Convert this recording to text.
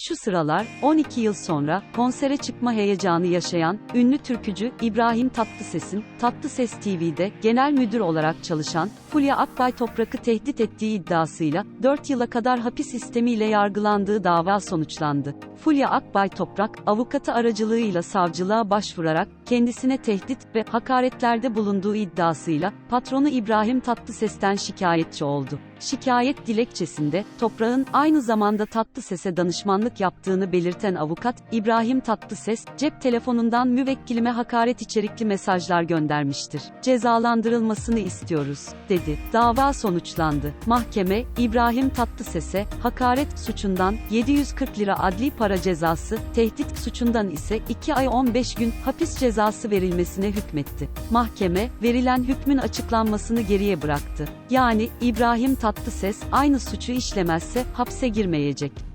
Şu sıralar, 12 yıl sonra, konsere çıkma heyecanı yaşayan, ünlü türkücü, İbrahim Tatlıses'in, Tatlıses TV'de, genel müdür olarak çalışan, Fulya Akbay Toprak'ı tehdit ettiği iddiasıyla, 4 yıla kadar hapis sistemiyle yargılandığı dava sonuçlandı. Fulya Akbay Toprak, avukatı aracılığıyla savcılığa başvurarak, kendisine tehdit ve hakaretlerde bulunduğu iddiasıyla, patronu İbrahim Tatlıses'ten şikayetçi oldu. Şikayet dilekçesinde, Toprak'ın aynı zamanda Tatlıses'e danışmanlık yaptığını belirten avukat, İbrahim Tatlıses, cep telefonundan müvekkilime hakaret içerikli mesajlar göndermiştir. Cezalandırılmasını istiyoruz, dedi. Dava sonuçlandı. Mahkeme, İbrahim Tatlıses'e, hakaret suçundan 740 lira adli para cezası, tehdit suçundan ise 2 ay 15 gün hapis cezası verilmesine hükmetti. Mahkeme, verilen hükmün açıklanmasını geriye bıraktı. Yani, İbrahim Tatlıses, aynı suçu işlemezse, hapse girmeyecek.